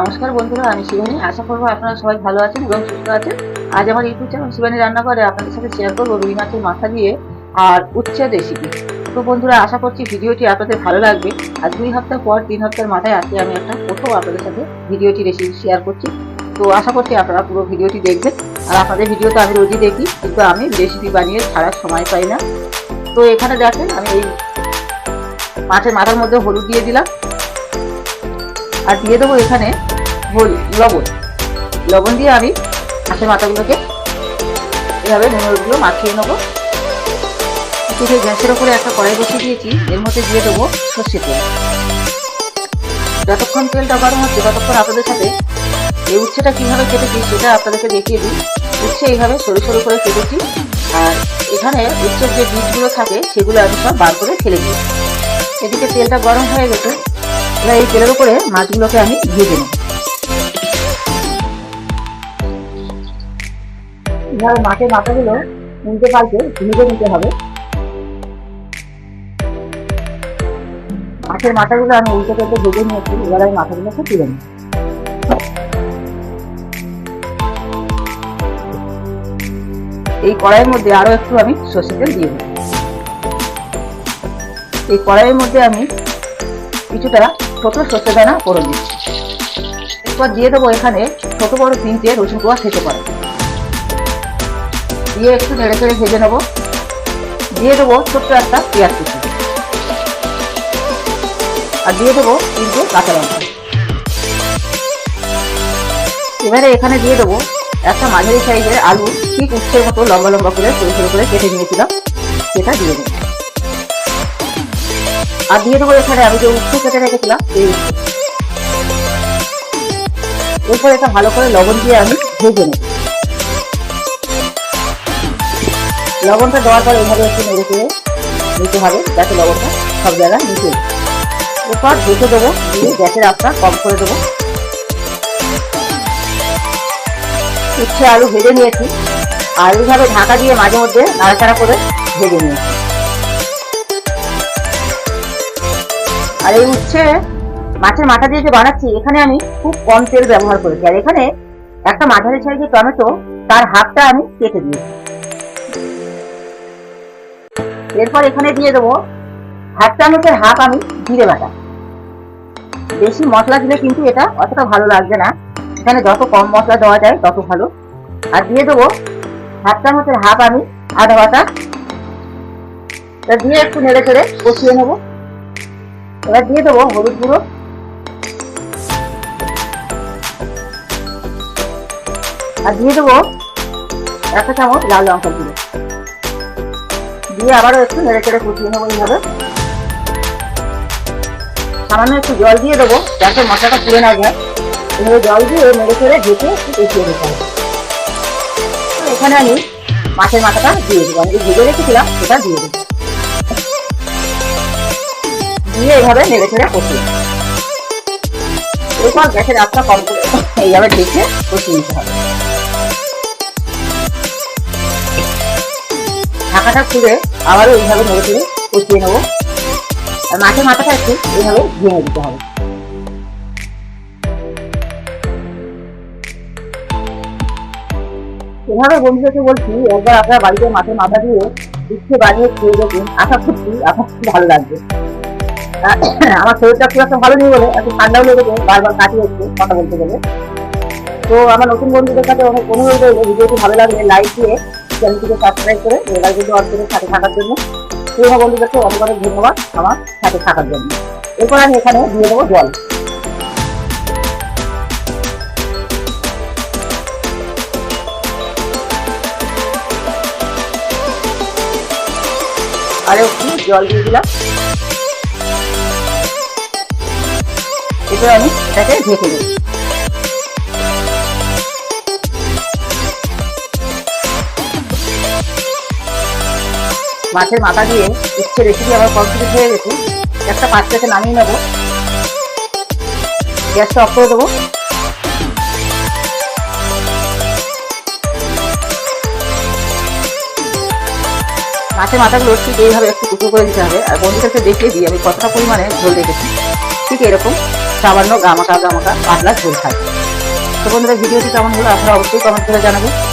নমস্কার বন্ধুরা, আমি শিবানী। আশা করব আপনারা সবাই ভালো আছেন এবং সুস্থ আছেন। আজ আমার ইউটিউব চ্যানেল শিবানী রান্না করে আপনাদের সাথে শেয়ার করব রুই মাছের মাথা দিয়ে আর উচ্ছেদ রেসিপি তো বন্ধুরা, আশা করছি ভিডিওটি আপনাদের ভালো লাগবে। আর দুই সপ্তাহ পর, তিন সপ্তাহের মাথায় আজকে আমি একটা প্রথম আপনাদের সাথে ভিডিওটি রেসিপি শেয়ার করছি। তো আশা করছি আপনারা পুরো ভিডিওটি দেখবেন। আর আপনাদের ভিডিও তো আমি রোজই দেখি, কিন্তু আমি রেসিপি বানিয়ে ছাড়ার সময় পাই না। তো এখানে দেখেন, আমি এই মাছের মাথার মধ্যে হলুদ দিয়ে দিলাম। আর দিয়ে দেবো এখানে লবণ। লবণ দিয়ে আমি মাছের মাথাগুলোকে এভাবে নুনগুলো মাখিয়ে নেব। এদিকে গ্যাসের ওপরে একটা কড়াই বসিয়ে দিয়েছি, এর মধ্যে দিয়ে দেবো সর্ষে তেল। যতক্ষণ তেলটা গরম হচ্ছে, ততক্ষণ আপনাদের সাথে এই উচ্ছেটা কীভাবে কেটেছি সেটা আপনাদেরকে দেখিয়ে দিই। উচ্ছে এইভাবে সরু সরু করে কেটেছি। আর এখানে উচ্ছের যে বীজগুলো থাকে, সেগুলো আমি সব বার করে ফেলে দিই। এদিকে তেলটা গরম হয়ে গেছে। এবার এই তেলের উপরে মাছগুলোকে আমি ভেজে নেব এভাবে মাছের মাথাগুলো উল্টে পাল্টে ভেজে নিতে হবে। মাছের মাথাগুলো আমি উল্টে পাল্টে ভেজে নিয়েছি, এবার আমি মাথাগুলোকে তুলে নিই এই কড়াইয়ের মধ্যে আরও একটু আমি সর্ষে তেল দিয়ে দিই এই কড়াইয়ের মধ্যে আমি কিছুটা ছোট সর্ষে দানা করে দিচ্ছি। এরপর দিয়ে দেবো এখানে ছোট বড় তিনটে রসুন কোয়া খেতে পারে। দিয়ে একটু নেড়ে চেড়ে ভেজে নেব। দিয়ে দেবো ছোট্ট একটা পেঁয়াজ কুচি। আর দিয়ে দেবো তিনটে কাঁচা লঙ্কা। এবারে এখানে দিয়ে দেবো একটা মাঝারি সাইজের আলু। ঠিক উচ্ছের মতো লম্বা লম্বা করে ছোটো ছোটো করে কেটে নিয়েছিলাম। সেটা দিয়ে দেবো। আর দিয়ে দেবো এখানে, আমি যে উচ্ছে কেটে রেখেছিলাম উচ্ছে। এরপর এটা ভালো করে লবণ দিয়ে আমি ভেজে নেব। লবণটা দেওয়ার পর এইভাবে একটু নেড়ে চেড়ে নিতে হবে, যাতে লবণটা সব জায়গায় নিচে এরপর ঢেকে দেবো, দিয়ে গ্যাসের আঁচটা কম করে দেবো। উচ্ছে আলু ভেজে নিয়েছি, আর এইভাবে ঢাকা দিয়ে মাঝে মধ্যে নাড়াচাড়া করে ভেজে নিয়েছি। আর এই উচ্ছে মাছের মাথা দিয়ে যে বানাচ্ছি, এখানে আমি খুব কম তেল ব্যবহার করেছি। আর এখানে একটা মাঝারি সাইজের টমেটো, তার হাফটা আমি কেটে দিয়েছি। এরপর এখানে দিয়ে দেবো হাফ চামচের হাফ আমি জিরে বাটা। বেশি মশলা দিলে কিন্তু এটা অতটা ভালো লাগবে না। এখানে যত কম মশলা দেওয়া যায়, তত ভালো। আর দিয়ে দেবো হাফ চামচের হাফ আমি আদা বাটা। দিয়ে একটু নেড়ে চেড়ে কষিয়ে নেব। এবার দিয়ে দেবো হলুদ গুঁড়ো। আর দিয়ে দেবো একটা চামচ লাল লঙ্কার গুঁড়ো। দিয়ে আবারও একটু নেড়ে চেড়ে কুচিয়ে নেব এইভাবে। সামান্য একটু জল দিয়ে দেবো যাতে মশলাটা পুড়ে না যায়। এভাবে জল দিয়ে নেড়ে চেড়ে ঢেকে একটু কষিয়ে দিতে হবে। এখানে আমি মাছের মাথাটা দিয়ে দেবো আমি যে ভেজে রেখেছিলাম, সেটা দিয়ে দেবো দিয়ে এইভাবে নেড়ে চেড়ে কষিয়ে এরপর গ্যাসের আঁচটা কম করে এইভাবে ঢেকে কষিয়ে নিতে হবে। ঢাকাটা খুলে আবারও এইভাবে নেড়ে চেড়ে কষিয়ে নেব। আর মাছের মাথাটা একটু এইভাবে ভেঙে দিতে হবে। এভাবে বন্ধুদেরকে বলছি, একবার আপনারা বাড়িতে মাছের মাথা দিয়ে ইচ্ছে বানিয়ে খেয়ে দেখুন। আশা করছি আপনার খুব ভালো লাগবে। আমার শরীরটা খুব একটা ভালো নেই বলে, একটু ঠান্ডাও লেগেছে বারবার কাটি হচ্ছে, কথা বলতে গেলে। তো আমার নতুন বন্ধুদের কাছে অনেক অনুরোধ রইল ভিডিওটি ভালো লাগলে লাইক দিয়ে চ্যানেলটিকে সাবস্ক্রাইব করে বেলার কিন্তু অঞ্চলের সাথে থাকার জন্য। সব বন্ধুদেরকে অনেক অনেক ধন্যবাদ আমার সাথে থাকার জন্য। এরপর আমি এখানে দিয়ে দেবো জল। আরে, জল দিয়ে দিলাম। এবার আমি এটাকে ঢেকে দেবো। মাছের মাথা দিয়ে ইচ্ছে রেসিপি আমার কমপ্লিট হয়ে গেছে। একটা পাত্রকে নামিয়ে নেব। গ্যাসটা অফ করে দেবো। মাছের মাথাগুলো ঠিক এইভাবে একটু কুচো করে দিতে হবে। আর বন্ধুদেরকে দেখিয়ে দিই আমি কতটা পরিমাণে ঝোল রেখেছি। ঠিক এরকম। সামান্য গামাকা গামাকা আপনার ঝোল থাকে তো বন্ধুরা, ভিডিওটি কেমন হলো আপনারা অবশ্যই কমেন্ট করে জানাবেন।